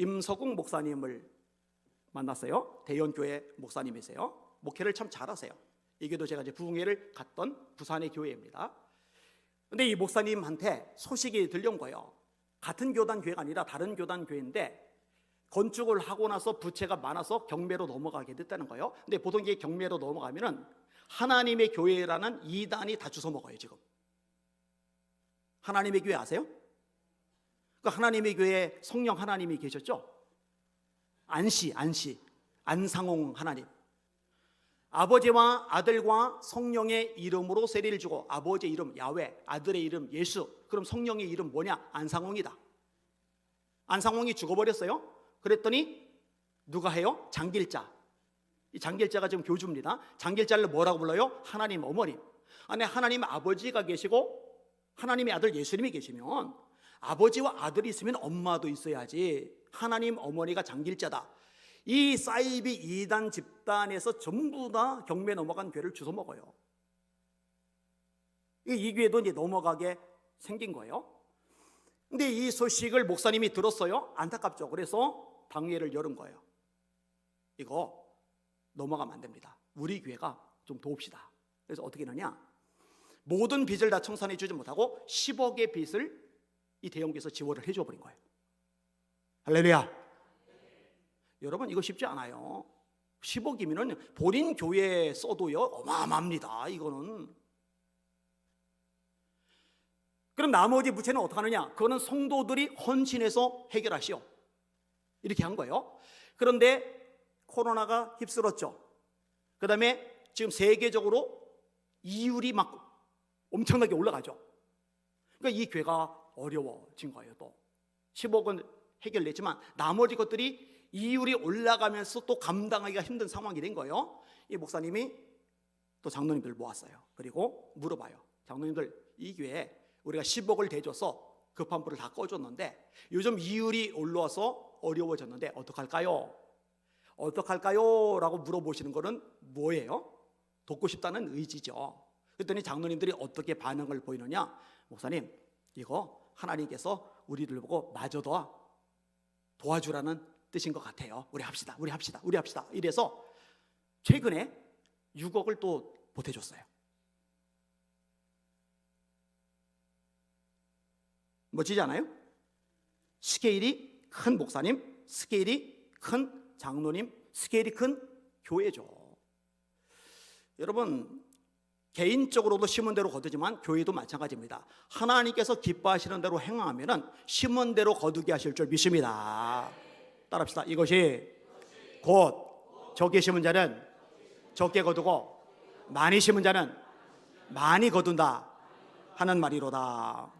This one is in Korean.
임서국 목사님을 만났어요. 대연교회 목사님이세요. 목회를 참 잘하세요. 이게도 제가 이제 부흥회를 갔던 부산의 교회입니다. 근데 이 목사님한테 소식이 들려온 거예요. 같은 교단 교회가 아니라 다른 교단 교회인데 건축을 하고 나서 부채가 많아서 경매로 넘어가게 됐다는 거예요. 근데 보통 이게 경매로 넘어가면은 하나님의 교회라는 이단이 다 주워 먹어요, 지금. 하나님의 교회 아세요? 그 하나님의 교회에 성령 하나님이 계셨죠? 안시, 안시, 안상홍 하나님. 아버지와 아들과 성령의 이름으로 세례를 주고 아버지의 이름 야훼, 아들의 이름 예수. 그럼 성령의 이름 뭐냐? 안상홍이다. 안상홍이 죽어버렸어요. 그랬더니 누가 해요? 장길자. 이 장길자가 지금 교주입니다. 장길자를 뭐라고 불러요? 하나님 어머님. 안에 하나님 아버지가 계시고 하나님의 아들 예수님이 계시면 아버지와 아들이 있으면 엄마도 있어야지. 하나님 어머니가 장길자다. 이 사이비 이단 집단에서 전부 다 경매 넘어간 교회를 주워 먹어요. 이, 이 교회도 이제 넘어가게 생긴 거예요. 근데 이 소식을 목사님이 들었어요. 안타깝죠. 그래서 당회를 열은 거예요. 이거 넘어가면 안 됩니다. 우리 교회가 좀 도웁시다. 그래서 어떻게 하느냐? 모든 빚을 다 청산해 주지 못하고 10억의 빚을 이 대형교에서 지원을 해줘 버린 거예요. 할렐루야. 여러분 이거 쉽지 않아요. 10억이면은 본인 교회 써도요 어마어마합니다. 이거는. 그럼 나머지 부채는 어떻게 하느냐? 그거는 성도들이 헌신해서 해결하시오. 이렇게 한 거예요. 그런데 코로나가 휩쓸었죠. 그 다음에 지금 세계적으로 이율이 막 엄청나게 올라가죠. 그러니까 이 교회가 어려워진 거예요, 또. 10억은 해결됐지만 나머지 것들이 이율이 올라가면서 또 감당하기가 힘든 상황이 된 거예요. 이 목사님이 또 장로님들 모았어요. 그리고 물어봐요. 장로님들, 이 교회에 우리가 10억을 대줘서 급한 불을 다 꺼줬는데 요즘 이율이 올라와서 어려워졌는데 어떡할까요? 어떡할까요? 라고 물어보시는 거는 뭐예요? 돕고 싶다는 의지죠. 그랬더니 장로님들이 어떻게 반응을 보이느냐? 목사님, 이거 하나님께서 우리를 보고 마저도 도와주라는 뜻인 것 같아요. 우리 합시다. 우리 합시다. 우리 합시다. 이래서 최근에 6억을 또 보태줬어요. 멋지지 않아요? 스케일이 큰 목사님, 스케일이 큰 장로님, 스케일이 큰 교회죠. 여러분, 개인적으로도 심은 대로 거두지만 교회도 마찬가지입니다. 하나님께서 기뻐하시는 대로 행하면은 심은 대로 거두게 하실 줄 믿습니다. 따라합시다. 이것이 곧 적게 심은 자는 적게 거두고 많이 심은 자는 많이 거둔다 하는 말이로다.